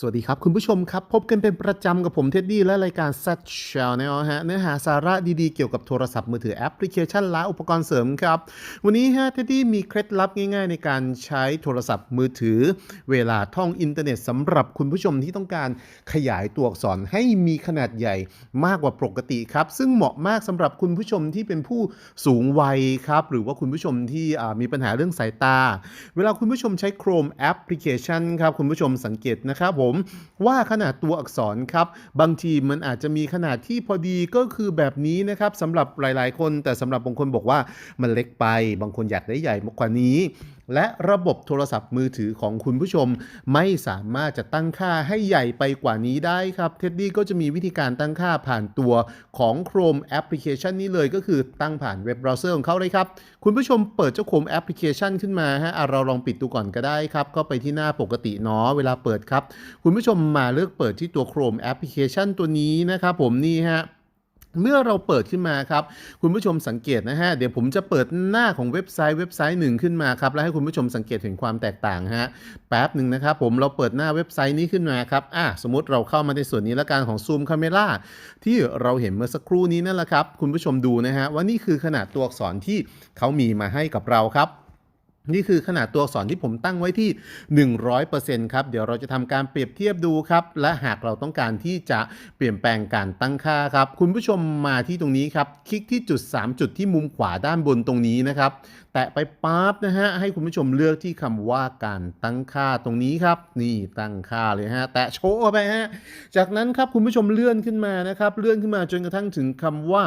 สวัสดีครับ คุณผู้ชมครับ พบกันเป็นประจำกับผมเท็ดดี้และรายการ Set Channel ฮะเนื้อหาสาระดีๆ เกี่ยวกับโทรศัพท์มือถือแอปพลิเคชันและอุปกรณ์เสริมครับ วันนี้ฮะเท็ดดี้มีเคล็ดลับง่ายๆ ในการใช้โทรศัพท์มือถือ เวลาท่องอินเทอร์เน็ตสำหรับคุณผู้ชมที่ต้องการขยายตัวอักษรให้มีขนาดใหญ่มากกว่าปกติครับ ซึ่งเหมาะมากสำหรับคุณผู้ชมที่เป็นผู้สูงวัยครับหรือว่าคุณผู้ชมที่มีปัญหาเรื่องสายตา เวลาคุณผู้ชมใช้ Chrome Application ครับคุณผู้ชมสังเกตนะครับผมว่าขนาดตัวอักษรครับ บางทีมันอาจจะมีขนาดที่พอดีก็คือแบบนี้นะครับสำหรับหลาย ๆ คน แต่สำหรับบางคนบอกว่ามันเล็กไป บางคนอยากได้ใหญ่มากกว่านี้ และระบบโทรศัพท์มือถือของคุณผู้ชม ไม่สามารถจะตั้งค่าให้ใหญ่ไปกว่านี้ได้ครับเท็ดดี้ก็จะมีวิธีการตั้งค่าผ่านตัวของ Chrome Application นี้เลยก็คือตั้งผ่านเว็บเบราว์เซอร์ของเขาเลยครับ คุณผู้ชมเปิดเจ้า Chrome Application ขึ้นมาฮะเราลองปิดดูก่อนก็ได้ครับ ก็ไปที่หน้าปกติเนาะเวลาเปิดครับ คุณผู้ชมมาเลือกเปิดที่ตัว Chrome Application ตัวนี้นะครับผมนี่ฮะ เมื่อเราเปิดขึ้นมาครับ คุณผู้ชมสังเกตนะฮะ เดี๋ยวผมจะเปิดหน้าของเว็บไซต์เว็บไซต์หนึ่งขึ้นมาครับ แล้วให้คุณผู้ชมสังเกตเห็นความแตกต่างฮะ แป๊บหนึ่งนะครับผมเราเปิดหน้าเว็บไซต์นี้ขึ้นมาครับ อะสมมติเราเข้ามาในส่วนนี้ละกันของ Zoom Camera ที่เราเห็นเมื่อสักครู่นี้นั่นแหละครับ คุณผู้ชมดูนะฮะว่านี่คือขนาดตัวอักษรที่เขามีมาให้กับเราครับ นี่คือขนาดตัวอักษรที่ผมตั้งไว้ที่ 100%ครับ เดี๋ยวเราจะทำการเปรียบเทียบดูครับ และหากเราต้องการที่จะเปลี่ยนแปลงการตั้งค่าครับ คุณผู้ชมมาที่ตรงนี้ครับ คลิกที่จุด 3 จุดที่มุมขวาด้านบนตรงนี้นะครับ แตะไปปั๊บนะฮะ ให้คุณผู้ชมเลือกที่คำว่าการตั้งค่าตรงนี้ครับ นี่ตั้งค่าเลยฮะ แตะโชว์ไปฮะ จากนั้นครับคุณผู้ชมเลื่อนขึ้นมานะครับ เลื่อนขึ้นมาจนกระทั่งถึงคำว่า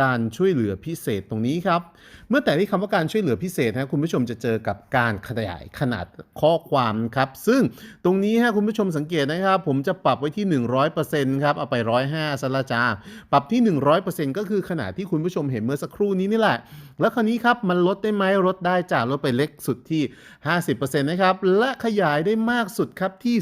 การช่วยเหลือพิเศษตรงนี้ครับ เมื่อแต่ที่คำว่าการช่วยเหลือพิเศษนะคุณผู้ชมจะเจอกับการขยายขนาดข้อความครับ ซึ่งตรงนี้ฮะคุณผู้ชมสังเกตนะครับ ผมจะปรับไว้ที่ 100%ครับ เอาไป 105ซะละจ้าปรับที่ 100%ก็คือขนาดที่คุณผู้ชมเห็นเมื่อสักครู่นี้นี่แหละ แล้วคราวนี้ครับ มันลดได้ไหมลดได้จากลดไปเล็กสุดที่ 50%นะครับ และขยายได้มากสุดครับที่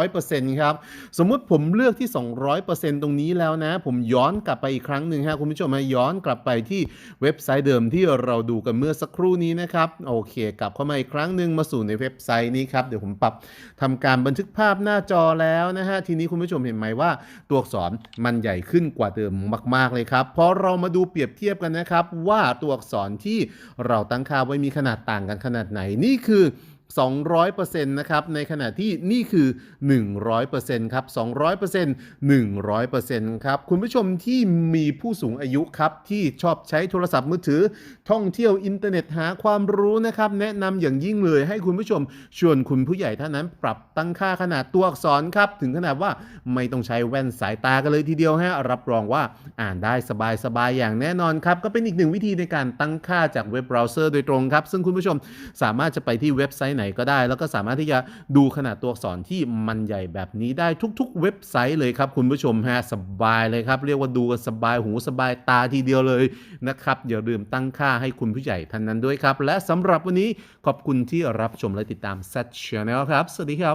200%ครับ สมมุติผมเลือกที่ 200%ตรงนี้แล้วนะ ผมย้อนกลับไปอีกครั้งหนึ่งฮะคุณผู้ชมมาย้อนกลับไปที่เว็บไซต์เดิมที่เราดูกันเมื่อสักครู่นี้นะครับ โอเคกลับเข้ามาอีกครั้งหนึ่งมาสู่ในเว็บไซต์นี้ครับ เดี๋ยวผมปรับทำการบันทึกภาพหน้าจอแล้วนะฮะ ทีนี้คุณผู้ชมเห็นไหมว่า ตัวอักษรมันใหญ่ขึ้นกว่าเดิมมาก ๆ เลยครับ เพราะเรามาดูเปรียบเทียบกันนะครับ ว่าตัวอักษรที่เราตั้งค่าไว้มีขนาดต่างกันขนาดไหนนี่คือ 200%นะครับ ในขณะที่นี่คือ 100%ครับ 200% 100%ครับ คุณผู้ชมที่มีผู้สูงอายุครับ ที่ชอบใช้โทรศัพท์มือถือ ท่องเที่ยวอินเทอร์เน็ตหาความรู้นะครับ แนะนำอย่างยิ่งเลยให้คุณผู้ชม ชวนคุณผู้ใหญ่ท่านนั้นปรับตั้งค่าขนาดตัวอักษรครับ ถึงขนาดว่าไม่ต้องใช้แว่นสายตากันเลยทีเดียวฮะรับรองว่าอ่านได้สบายๆอย่างแน่นอนครับ ก็เป็นอีกหนึ่งวิธีในการตั้งค่าจากเว็บเบราว์เซอร์โดยตรงครับ ซึ่งคุณผู้ชมสามารถจะไปที่เว็บไซต์ไหนก็ได้ แล้วก็สามารถที่จะดูขนาดตัวอักษรที่มันใหญ่แบบนี้ได้ทุก ๆ เว็บไซต์เลยครับ คุณผู้ชมฮะสบายเลยครับ เรียกว่าดูกันสบายหูสบายตาทีเดียวเลยนะครับอย่าลืมตั้งค่าให้คุณผู้ใหญ่ท่านนั้นด้วยครับ และสำหรับวันนี้ขอบคุณที่รับชมและติดตาม Set Channel ครับ สวัสดีครับ